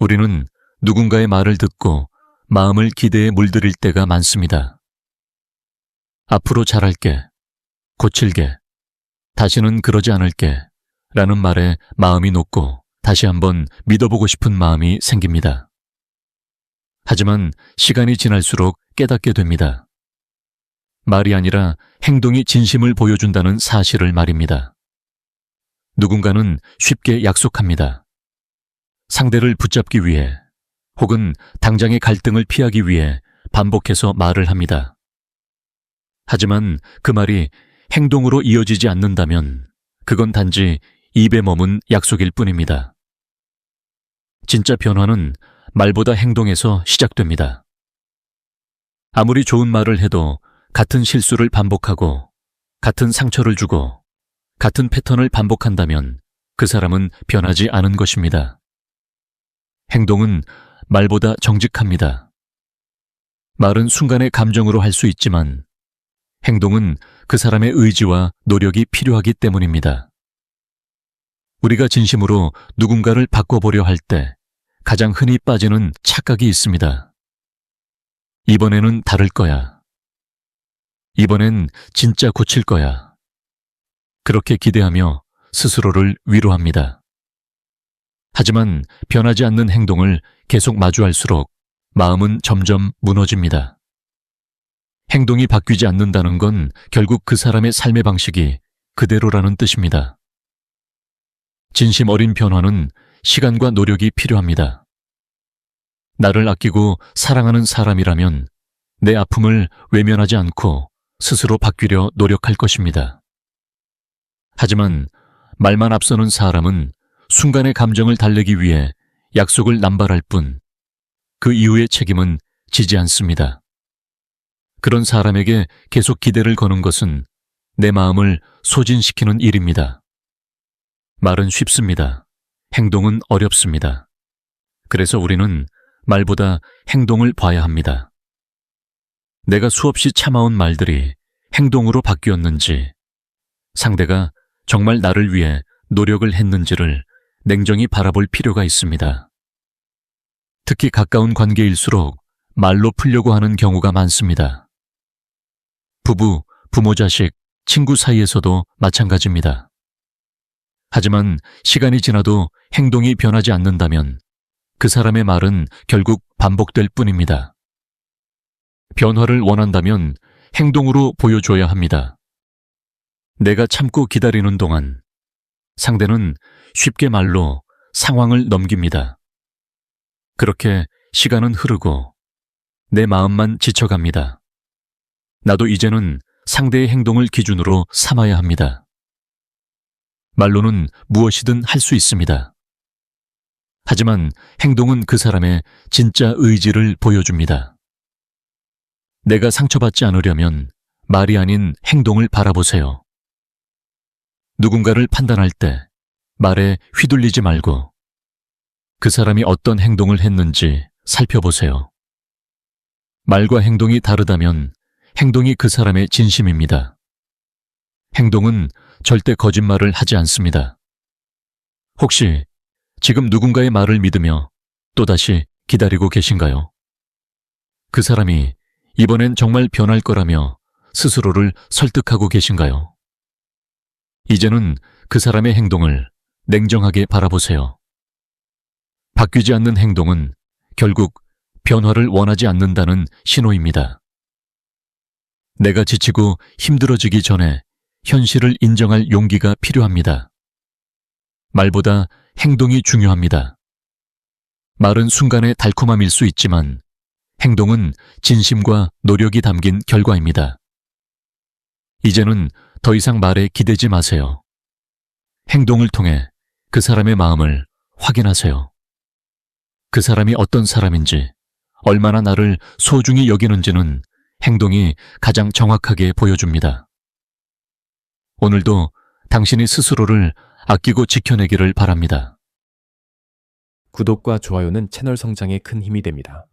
우리는 누군가의 말을 듣고 마음을 기대에 물들일 때가 많습니다. 앞으로 잘할게, 고칠게, 다시는 그러지 않을게 라는 말에 마음이 녹고 다시 한번 믿어보고 싶은 마음이 생깁니다. 하지만 시간이 지날수록 깨닫게 됩니다. 말이 아니라 행동이 진심을 보여준다는 사실을 말입니다. 누군가는 쉽게 약속합니다. 상대를 붙잡기 위해 혹은 당장의 갈등을 피하기 위해 반복해서 말을 합니다. 하지만 그 말이 행동으로 이어지지 않는다면 그건 단지 입에 머문 약속일 뿐입니다. 진짜 변화는 말보다 행동에서 시작됩니다. 아무리 좋은 말을 해도 같은 실수를 반복하고 같은 상처를 주고 같은 패턴을 반복한다면 그 사람은 변하지 않은 것입니다. 행동은 말보다 정직합니다. 말은 순간의 감정으로 할 수 있지만 행동은 그 사람의 의지와 노력이 필요하기 때문입니다. 우리가 진심으로 누군가를 바꿔보려 할 때 가장 흔히 빠지는 착각이 있습니다. 이번에는 다를 거야. 이번엔 진짜 고칠 거야. 그렇게 기대하며 스스로를 위로합니다. 하지만 변하지 않는 행동을 계속 마주할수록 마음은 점점 무너집니다. 행동이 바뀌지 않는다는 건 결국 그 사람의 삶의 방식이 그대로라는 뜻입니다. 진심 어린 변화는 시간과 노력이 필요합니다. 나를 아끼고 사랑하는 사람이라면 내 아픔을 외면하지 않고 스스로 바뀌려 노력할 것입니다. 하지만 말만 앞서는 사람은 순간의 감정을 달래기 위해 약속을 남발할 뿐 그 이후의 책임은 지지 않습니다. 그런 사람에게 계속 기대를 거는 것은 내 마음을 소진시키는 일입니다. 말은 쉽습니다. 행동은 어렵습니다. 그래서 우리는 말보다 행동을 봐야 합니다. 내가 수없이 참아온 말들이 행동으로 바뀌었는지, 상대가 정말 나를 위해 노력을 했는지를 냉정히 바라볼 필요가 있습니다. 특히 가까운 관계일수록 말로 풀려고 하는 경우가 많습니다. 부부, 부모 자식, 친구 사이에서도 마찬가지입니다. 하지만 시간이 지나도 행동이 변하지 않는다면 그 사람의 말은 결국 반복될 뿐입니다. 변화를 원한다면 행동으로 보여줘야 합니다. 내가 참고 기다리는 동안 상대는 쉽게 말로 상황을 넘깁니다. 그렇게 시간은 흐르고 내 마음만 지쳐갑니다. 나도 이제는 상대의 행동을 기준으로 삼아야 합니다. 말로는 무엇이든 할 수 있습니다. 하지만 행동은 그 사람의 진짜 의지를 보여줍니다. 내가 상처받지 않으려면 말이 아닌 행동을 바라보세요. 누군가를 판단할 때 말에 휘둘리지 말고 그 사람이 어떤 행동을 했는지 살펴보세요. 말과 행동이 다르다면 행동이 그 사람의 진심입니다. 행동은 절대 거짓말을 하지 않습니다. 혹시 지금 누군가의 말을 믿으며 또다시 기다리고 계신가요? 그 사람이 이번엔 정말 변할 거라며 스스로를 설득하고 계신가요? 이제는 그 사람의 행동을 냉정하게 바라보세요. 바뀌지 않는 행동은 결국 변화를 원하지 않는다는 신호입니다. 내가 지치고 힘들어지기 전에 현실을 인정할 용기가 필요합니다. 말보다 행동이 중요합니다. 말은 순간의 달콤함일 수 있지만 행동은 진심과 노력이 담긴 결과입니다. 이제는 더 이상 말에 기대지 마세요. 행동을 통해 그 사람의 마음을 확인하세요. 그 사람이 어떤 사람인지, 얼마나 나를 소중히 여기는지는 행동이 가장 정확하게 보여줍니다. 오늘도 당신이 스스로를 아끼고 지켜내기를 바랍니다. 구독과 좋아요는 채널 성장에 큰 힘이 됩니다.